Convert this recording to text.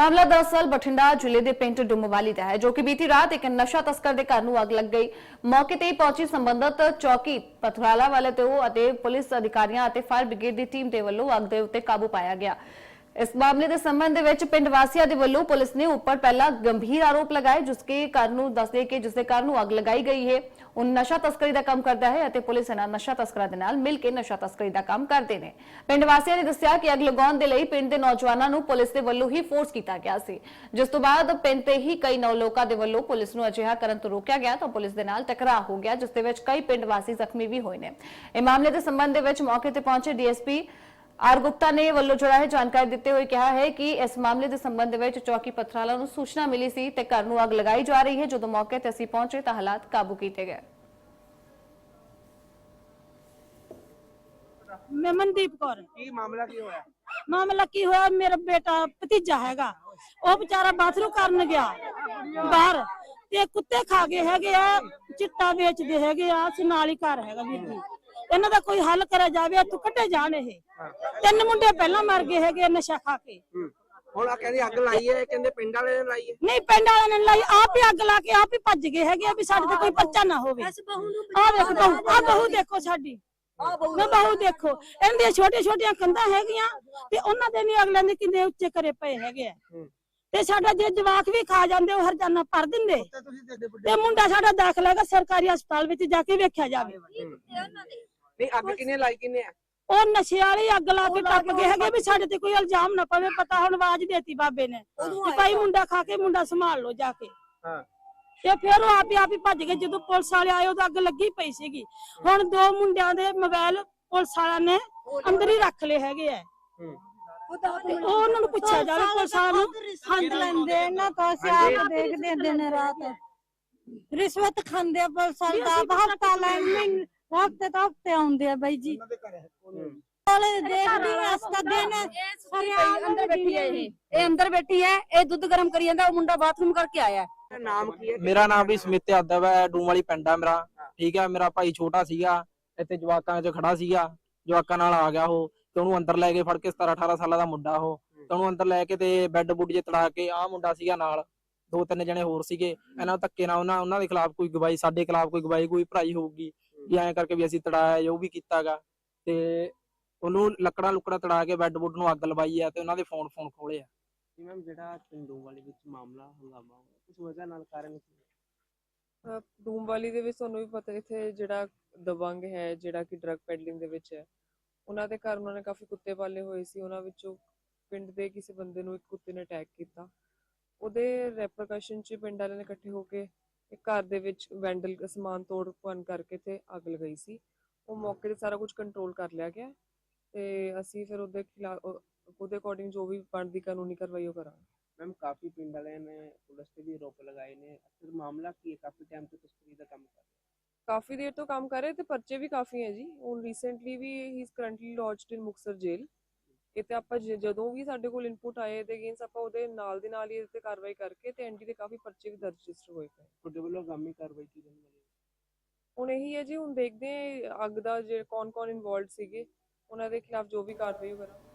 ਮਾਮਲਾ ਦਰਅਸਲ ਬਠਿੰਡਾ ਜ਼ਿਲ੍ਹੇ ਦੇ ਪਿੰਡ ਡੁੰਮਵਾਲੀ ਦਾ ਹੈ, ਜੋ ਕਿ ਬੀਤੀ ਰਾਤ ਇੱਕ ਨਸ਼ਾ ਤਸਕਰ ਦੇ ਘਰ ਨੂੰ ਅੱਗ ਲੱਗ ਗਈ। ਮੌਕੇ ਤੇ ਪਹੁੰਚੀ ਸੰਬੰਧਤ ਚੌਕੀ ਪਥਰਾਲਾ ਵਾਲੇ ਤੇ ਉਹ ਅਤੇ ਪੁਲਿਸ ਅਧਿਕਾਰੀਆਂ ਅਤੇ ਫਾਇਰ ਬ੍ਰਿਗੇਡ ਦੀ ਟੀਮ ਦੇ ਵੱਲੋਂ ਅੱਗ ਦੇ ਉੱਤੇ ਕਾਬੂ ਪਾਇਆ ਗਿਆ। ਇਸ ਮਾਮਲੇ ਦੇ ਸੰਬੰਧ ਦੇ ਵਿੱਚ ਪਿੰਡ ਵਾਸੀਆਂ ਦੇ ਵੱਲੋਂ ਪੁਲਿਸ ਨੇ ਉੱਪਰ ਪਹਿਲਾਂ ਗੰਭੀਰ ਆਰੋਪ ਲਗਾਏ ਜਿਸਕੇ ਘਰ ਨੂੰ ਦੱਸਦੇ ਕਿ ਜਿਸਦੇ ਘਰ ਨੂੰ ਅੱਗ ਲਗਾਈ ਗਈ ਹੈ। ਉਹ ਨਸ਼ਾ ਤਸਕਰੀ ਦਾ ਕੰਮ ਕਰਦਾ ਹੈ ਅਤੇ ਪੁਲਿਸ ਇਹਨਾਂ ਨਸ਼ਾ ਤਸਕਰਾਂ ਦੇ ਨਾਲ ਮਿਲ ਕੇ ਨਸ਼ਾ ਤਸਕਰੀ ਦਾ ਕੰਮ ਕਰਦੇ ਨੇ। ਪਿੰਡ ਵਾਸੀਆਂ ਨੇ ਦੱਸਿਆ ਕਿ ਅੱਗ ਲਗਾਉਣ ਦੇ ਲਈ ਪਿੰਡ ਦੇ ਨੌਜਵਾਨਾਂ ਨੂੰ ਪੁਲਿਸ ਦੇ ਵੱਲੋਂ ਹੀ ਫੋਰਸ ਕੀਤਾ ਗਿਆ ਸੀ। ਜਿਸ ਤੋਂ ਬਾਅਦ ਪਿੰਡ ਤੇ ਹੀ ਕਈ ਨੌ ਲੋਕਾਂ ਦੇ ਵੱਲੋਂ ਪੁਲਿਸ ਨੂੰ ਅਜਿਹਾ ਕਰਨ ਤੋਂ ਰੋਕਿਆ ਗਿਆ ਤਾਂ ਪੁਲਿਸ ਦੇ ਨਾਲ ਟਕਰਾਅ ਹੋ ਗਿਆ, ਜਿਸ ਦੇ ਵਿੱਚ ਕਈ ਪਿੰਡ ਵਾਸੀ ਜ਼ਖਮੀ ਵੀ ਹੋਏ ਨੇ। ਇਹ ਮਾਮਲੇ ਦੇ ਸੰਬੰਧ ਦੇ ਵਿੱਚ ਮੌਕੇ ਤੇ ਪਹੁੰਚੇ ਡੀਐਸਪੀ ਆਰ ਗੁਪਤਾ ਨੇ ਵੱਲੋਂ ਜਿਹੜਾ ਹੈ ਜਾਣਕਾਰੀ ਦਿੱਤੇ ਹੋਏ ਕਿਹਾ ਹੈ ਕਿ ਇਸ ਮਾਮਲੇ ਦੇ ਸੰਬੰਧ ਵਿੱਚ ਚੌਕੀ ਪਥਰਾਲਾ ਨੂੰ ਸੂਚਨਾ ਮਿਲੀ ਸੀ ਤੇ ਘਰ ਨੂੰ ਅੱਗ ਲਗਾਈ ਜਾ ਰਹੀ ਹੈ। ਜਦੋਂ ਮੌਕੇ ਤੇ ਅਸੀਂ ਪਹੁੰਚੇ ਤਾਂ ਹਾਲਾਤ ਕਾਬੂ ਕੀਤੇ ਗਏ। ਮੈਂ ਮਨਦੀਪ ਕੌਰ। ਕੀ ਮਾਮਲਾ ਕੀ ਹੋਇਆ? ਮਾਮਲਾ ਕੀ ਹੋਇਆ? ਮੇਰਾ ਬੇਟਾ ਭਤੀਜਾ ਹੈਗਾ। ਉਹ ਵਿਚਾਰਾ ਬਾਥਰੂਮ ਕਰਨ ਗਿਆ। ਬਾਹਰ ਤੇ ਕੁੱਤੇ ਖਾ ਗਏ ਹੈਗੇ ਆ ਚਿੱਟਾ ਵੇਚਦੇ ਹੈਗੇ ਆ ਅਸੀਂ ਨਾਲ ਹੀ ਘਰ ਹੈਗਾ ਵੀਰ ਜੀ। ਇਹਨਾਂ ਦਾ ਕੋਈ ਹੱਲ ਕਰਿਆ ਜਾਵੇ ਤੂੰ ਕੱਟੇ ਜਾਣ ਇਹ। ਤਿੰਨ ਮੁੰਡੇ ਪਹਿਲਾਂ ਮਰ ਗਏ ਹੈਗੇ ਨਸ਼ਾ ਖਾ ਕੇ। ਹੁਣ ਆ ਕਹਿੰਦੇ ਅੱਗ ਲਾਈ ਹੈ ਕਹਿੰਦੇ ਪਿੰਡ ਵਾਲੇ ਨੇ ਲਾਈ ਹੈ। ਨਹੀਂ ਪਿੰਡ ਵਾਲਿਆਂ ਨੇ ਲਾਈ ਆਪ ਹੀ ਅੱਗ ਲਾ ਕੇ ਆਪ ਹੀ ਭੱਜ ਗਏ ਹੈਗੇ ਆ ਵੀ ਸਾਡੇ ਤੇ ਕੋਈ ਪਰਚਾ ਨਾ ਹੋਵੇ। ਆ ਵੇਖ ਬਹੂ ਆ ਬਹੂ ਦੇਖੋ ਸਾਡੀ। ਮੈਂ ਬਹੂ ਦੇਖੋ ਇਹਨਾਂ ਦੀਆਂ ਛੋਟੀਆਂ ਛੋਟੀਆਂ ਕੰਧਾਂ ਹੈਗੀਆਂ ਤੇ ਉਹਨਾਂ ਦੇ ਵੀ ਅਗਲਿਆਂ ਦੇ ਕਿੰਨੇ ਉੱਚੇ ਕਰੇ ਪਏ ਹੈਗੇ ਆ। ਤੇ ਸਾਡਾ ਜੇ ਜਵਾਕ ਵੀ ਖਾ ਜਾਂਦੇ ਉਹ ਹਰਜਾਨਾ ਭਰ ਦਿੰਦੇ। ਤੇ ਮੁੰਡਾ ਸਾਡਾ ਦਾਖਲ ਹੈਗਾ ਸਰਕਾਰੀ ਹਸਪਤਾਲ ਵਿੱਚ ਜਾ ਕੇ ਵੇਖਿਆ ਜਾਵੇ। ਨਹੀਂ ਅੱਗ ਕਿਨੇ ਲਾਈ ਕਿਨੇ ਆ? ਉਹ ਨਸ਼ੇ ਵਾਲੀ ਅੱਗ ਲਾ ਕੇ ਟੱਪ ਗਏ ਹੈਗੇ ਵੀ ਸਾਡੇ ਤੇ ਕੋਈ ਇਲਜ਼ਾਮ ਨਾ ਪਵੇ ਪਤਾ ਹੁਣ ਆਵਾਜ਼ ਦੇਤੀ ਬਾਬੇ ਨੇ ਕਿ ਭਾਈ ਮੁੰਡਾ ਖਾ ਕੇ ਮੁੰਡਾ ਸੰਭਾਲ ਲਓ ਜਾ ਕੇ। ਹਾਂ। ਤੇ ਫਿਰ ਉਹ ਆਪ ਆਪ ਭੱਜ ਗਏ ਜਦੋਂ ਪੁਲਿਸ ਵਾਲੇ ਆਏ ਉਦੋਂ ਅੱਗ ਲੱਗੀ ਪਈ ਸੀਗੀ। ਹੁਣ ਦੋ ਮੁੰਡਿਆਂ ਦੇ ਮੋਬਾਈਲ ਪੁਲਿਸ ਵਾਲਿਆਂ ਨੇ ਅੰਦਰ ਹੀ ਰੱਖ ਲਏ ਹੈਗੇ ਆ। ਹੂੰ। ਤੇ ਉਹ ਉਹਨਾਂ ਨੂੰ ਪੁੱਛਿਆ ਜਾਵੇ ਪੁਲਿਸ ਵਾਲਿਆਂ ਨੂੰ ਹਾਂਜੀ। ਲੈਂਦੇ ਨਾ ਤਾਂ ਸਿਆਪ ਦੇਖਦੇ ਦਿਨ ਰਾਤ। ਰਿਸ਼ਵਤ ਖਾਂਦੇ ਪੁਲਿਸ ਵਾਲੇ ਹਫਤਾ ਮਹੀਨੇ ਹਫ਼ਤੇ ਤੋਂ ਹਫ਼ਤੇ ਆਉਂਦੇ ਆ ਬਾਈ ਜੀ। ਹੂੰ। ਵਾਲੇ ਦੇਖਦੇ ਆ ਦਾ ਦਿਨ ਅੰਦਰ ਬੈਠੀ ਹੈ ਇਹ। ਇਹ ਅੰਦਰ ਬੈਠੀ ਹੈ ਇਹ ਦੁੱਧ ਗਰਮ ਕਰੀ ਜਾਂਦਾ ਉਹ ਮੁੰਡਾ ਬਾਥਰੂਮ ਕਰਕੇ ਆਇਆ। ਹੈ। ਇਹਦਾ ਨਾਮ ਕੀ ਹੈ? ਮੇਰਾ ਨਾਮ ਵੀ ਸਮਿਤ ਯਾਦਵ ਹੈ ਡੂਮ ਵਾਲੀ ਪਿੰਡ ਹੈ ਮੇਰਾ। ਠੀਕ ਹੈ ਮੇਰਾ ਭਾਈ ਛੋਟਾ ਸੀਗਾ ਇੱਥੇ ਜਵਾਕਾਂ 'ਚ ਖੜਾ ਸੀਗਾ। ਜਵਾਕਾਂ ਨਾਲ ਆ ਗਿਆ ਉਹ ਤੇ ਉਹਨੂੰ ਅੰਦਰ ਲੈ ਕੇ ਫੜ ਕੇ 17 18 ਸਾਲਾਂ ਦਾ ਮੁੰਡਾ ਉਹ। ਤੇ ਉਹਨੂੰ ਅੰਦਰ ਲੈ ਕੇ ਤੇ ਬੈੱਡ ਬੁੱਡ ਜੇ ਤੜਾ ਕੇ ਆਹ ਮੁੰਡਾ ਸੀਗਾ ਨਾਲ। ਦੋ ਤਿੰਨ ਜਣੇ ਹੋਰ ਸੀਗੇ। ਇਹਨਾਂ ਨੂੰ ਧੱਕੇ ਨਾਲ ਉਹਨਾਂ ਉਹਨਾਂ ਦੇ ਖਿਲਾਫ ਕੋਈ ਗਵਾਹੀ ਸਾਡੇ ਖਿਲਾਫ ਕੋਈ ਗਵਾਹੀ ਕੋਈ ਭਰਾਈ ਹੋਊਗੀ। ਵੀ ਐਂ ਕਰਕੇ ਵੀ ਅਸੀਂ ਤੜਾਇਆ ਜੋ ਵੀ ਕੀਤਾਗਾ। ਤੇ ਉਹਨੂੰ ਲੱਕੜਾਂ ਲੁੱਕੜਾਂ ਤੜਾ ਕੇ ਬੈੱਡ ਬੁੱਡ ਨੂੰ ਅੱਗ ਲਵਾਈ ਆ ਤੇ ਉਹਨਾਂ ਦੇ ਫੋਨ ਫੋਨ ਖੋਲੇ ਆ। ਜੀ ਮੈਮ ਜਿਹੜਾ ਪਿੰਡੂ ਵਾਲੇ ਵਿੱਚ ਮਾਮਲਾ ਹੰਗਾਮਾ ਹੋਇਆ ਕਿਸ ਵਜ੍ਹਾ ਨਾਲ ਕਾਰਨ ਕੀ ਹੈ? ਡੂਮ ਵਾਲੀ ਦੇ ਵਿੱਚ ਤੁਹਾਨੂੰ ਵੀ ਪਤਾ ਇੱਥੇ ਜਿਹੜਾ ਦਬੰਗ ਹੈ ਜਿਹੜਾ ਕਿ ਡਰੱਗ ਪੈਡਲਿੰਗ ਦੇ ਵਿੱਚ ਹੈ ਉਹਨਾਂ ਦੇ ਘਰ ਉਹਨਾਂ ਨੇ ਕਾਫੀ ਕੁੱਤੇ ਪਾਲੇ ਹੋਏ ਸੀ ਉਹਨਾਂ ਵਿੱਚੋਂ ਪਿੰਡ ਦੇ ਕਿਸੇ ਬੰਦੇ ਨੂੰ ਇੱਕ ਕੁੱਤੇ ਨੇ ਅਟੈਕ ਕੀਤਾ। ਉਹਦੇ ਰੈਪਰਕਸ਼ਨ ਚ ਪਿੰਡ ਵਾਲਿਆਂ ਨੇ ਇਕੱਠੇ ਹੋ ਕੇ ਘਰ ਦੇ ਵਿੱਚ ਵੈਂਡਲ ਸਮਾਨ ਤੋੜ ਭੰਨ ਕਰਕੇ ਤੇ ਅੱਗ ਲਗਾਈ ਸੀ। ਉਹ ਮੌਕੇ ਤੇ ਸਾਰਾ ਕੁਝ ਕੰਟਰੋਲ ਕਰ ਲਿਆ ਗਿਆ ਤੇ ਅਸੀਂ ਫਿਰ ਉਹਦੇ ਖਿਲਾਫ ਉਹਦੇ ਅਕੋਰਡਿੰਗ ਜੋ ਵੀ ਬਣਦੀ ਕਾਨੂੰਨੀ ਕਾਰਵਾਈ ਉਹ ਕਰਾਂਗੇ। ਮੈਮ ਕਾਫੀ ਪਿੰਡ ਵਾਲਿਆਂ ਨੇ ਪੁਲਿਸ ਤੇ ਵੀ ਆਰੋਪ ਲਗਾਏ ਨੇ। ਅਸਲ ਮਾਮਲਾ ਕੀ ਹੈ? ਕਾਫੀ ਟਾਈਮ ਤੋਂ ਤਸਕਰੀ ਦਾ ਕੰਮ ਕਰ ਰਹੇ ਕਾਫੀ ਦੇਰ ਤੋਂ ਕੰਮ ਕਰ ਰਹੇ ਤੇ ਪਰਚੇ ਵੀ ਕਾਫੀ ਹੈ ਜੀ। ਹੁਣ ਰੀਸੈਂਟਲੀ ਵੀ ਹੀ is currently lodged in Muktsar jail ਇਹ ਤੇ ਆਪਾਂ ਜਦੋਂ ਵੀ ਸਾਡੇ ਕੋਲ ਇਨਪੁਟ ਆਏ ਤੇ ਅਗੇਂਸ ਆਪਾਂ ਉਹਦੇ ਨਾਲ ਦੇ ਨਾਲ ਹੀ ਇਹਦੇ ਤੇ ਕਾਰਵਾਈ ਕਰਕੇ ਤੇ ਐਨਡੀ ਦੇ ਕਾਫੀ ਪਰਚੇ ਵੀ ਦਰਜ ਰਜਿਸਟਰ ਹੋਏ ਪਏ। ਤੁਹਾਡੇ ਵੱਲੋਂ ਗਾਮੀ ਕਾਰਵਾਈ ਕੀ ਰਹਿਣ ਵਾਲੀ ਹੈ? ਹੁਣ ਇਹੀ ਹੈ ਜੀ ਹੁਣ ਦੇਖਦੇ ਹਾਂ ਅੱਗ ਦਾ ਜੇ ਕੌਣ ਕੌਣ ਇਨਵੋਲਡ ਸੀਗੇ ਉਹਨਾਂ ਦੇ ਖਿਲਾਫ ਜੋ ਵੀ ਕਾਰਵਾਈ ਕਰਾਂਗੇ।